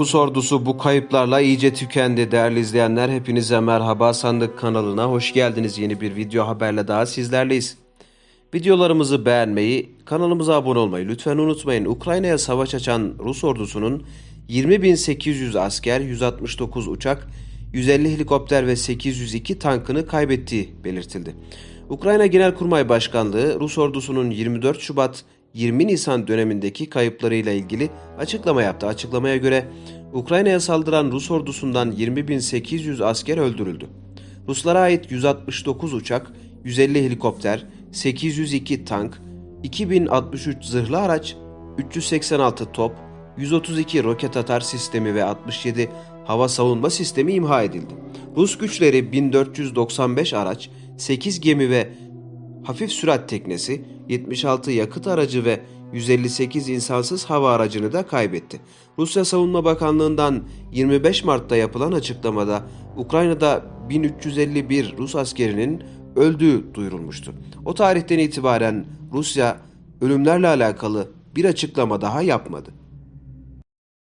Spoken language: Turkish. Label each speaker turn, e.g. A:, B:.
A: Rus ordusu bu kayıplarla iyice tükendi. Değerli izleyenler hepinize merhaba. Sandık kanalına hoş geldiniz. Yeni bir video haberle daha sizlerleyiz. Videolarımızı beğenmeyi, kanalımıza abone olmayı lütfen unutmayın. Ukrayna'ya savaş açan Rus ordusunun 20.800 asker, 169 uçak, 150 helikopter ve 802 tankını kaybettiği belirtildi. Ukrayna Genelkurmay Başkanlığı Rus ordusunun 24 Şubat 20 Nisan dönemindeki kayıplarıyla ilgili açıklama yaptı. Açıklamaya göre Ukrayna'ya saldıran Rus ordusundan 20.800 asker öldürüldü. Ruslara ait 169 uçak, 150 helikopter, 802 tank, 2063 zırhlı araç, 386 top, 132 roket atar sistemi ve 67 hava savunma sistemi imha edildi. Rus güçleri 1495 araç, 8 gemi ve hafif sürat teknesi, 76 yakıt aracı ve 158 insansız hava aracını da kaybetti. Rusya Savunma Bakanlığı'ndan 25 Mart'ta yapılan açıklamada Ukrayna'da 1351 Rus askerinin öldüğü duyurulmuştu. O tarihten itibaren Rusya ölümlerle alakalı bir açıklama daha yapmadı.